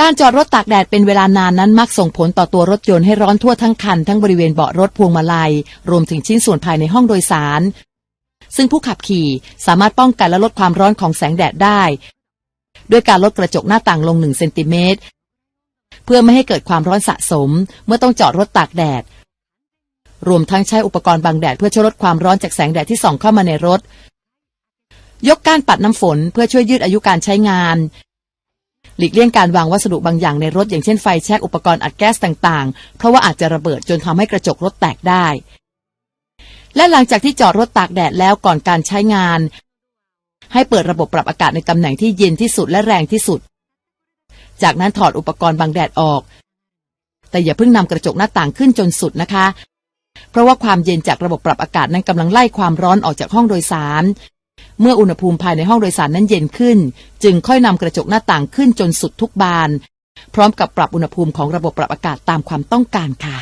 การจอดรถตากแดดเป็นเวลานานนั้นมักส่งผลต่อตัวรถยนต์ให้ร้อนทั่วทั้งคัน ทั้งบริเวณเบาะรถพวงมาลัย รวมถึงชิ้นส่วนภายในห้องโดยสาร ซึ่งผู้ขับขี่สามารถป้องกันและลดความร้อนของแสงแดดได้ ด้วยการลดกระจกหน้าต่างลงหนึ่งเซนติเมตรเพื่อไม่ให้เกิดความร้อนสะสม เมื่อต้องจอดรถตากแดด รวมทั้งใช้อุปกรณ์บังแดดเพื่อช่วยลดความร้อนจากแสงแดดที่ส่องเข้ามาในรถ ยกก้านปัดน้ำฝนเพื่อช่วยยืดอายุการใช้งาน หลีกเลี่ยงการวางวัสดุบางอย่างในรถอย่างเช่นไฟแช็กอุปกรณ์อัดแก๊สต่างๆ เพราะว่าอาจจะระเบิดจนทำให้กระจกรถแตกได้ และหลังจากที่จอดรถตากแดดแล้วก่อนการใช้งาน ให้เปิดระบบปรับอากาศในตำแหน่งที่เย็นที่สุดและแรงที่สุด จากนั้นถอดอุปกรณ์บังแดดออก แต่อย่าเพิ่งนำกระจกหน้าต่างขึ้นจนสุดนะคะ เพราะว่าความเย็นจากระบบปรับอากาศนั้นกำลังไล่ความร้อนออกจากห้องโดยสาร เมื่ออุณหภูมิภายในห้องโดยสารนั้นเย็นขึ้น จึงค่อยนำกระจกหน้าต่างขึ้นจนสุดทุกบาน พร้อมกับปรับอุณหภูมิของระบบปรับอากาศตามความต้องการค่ะ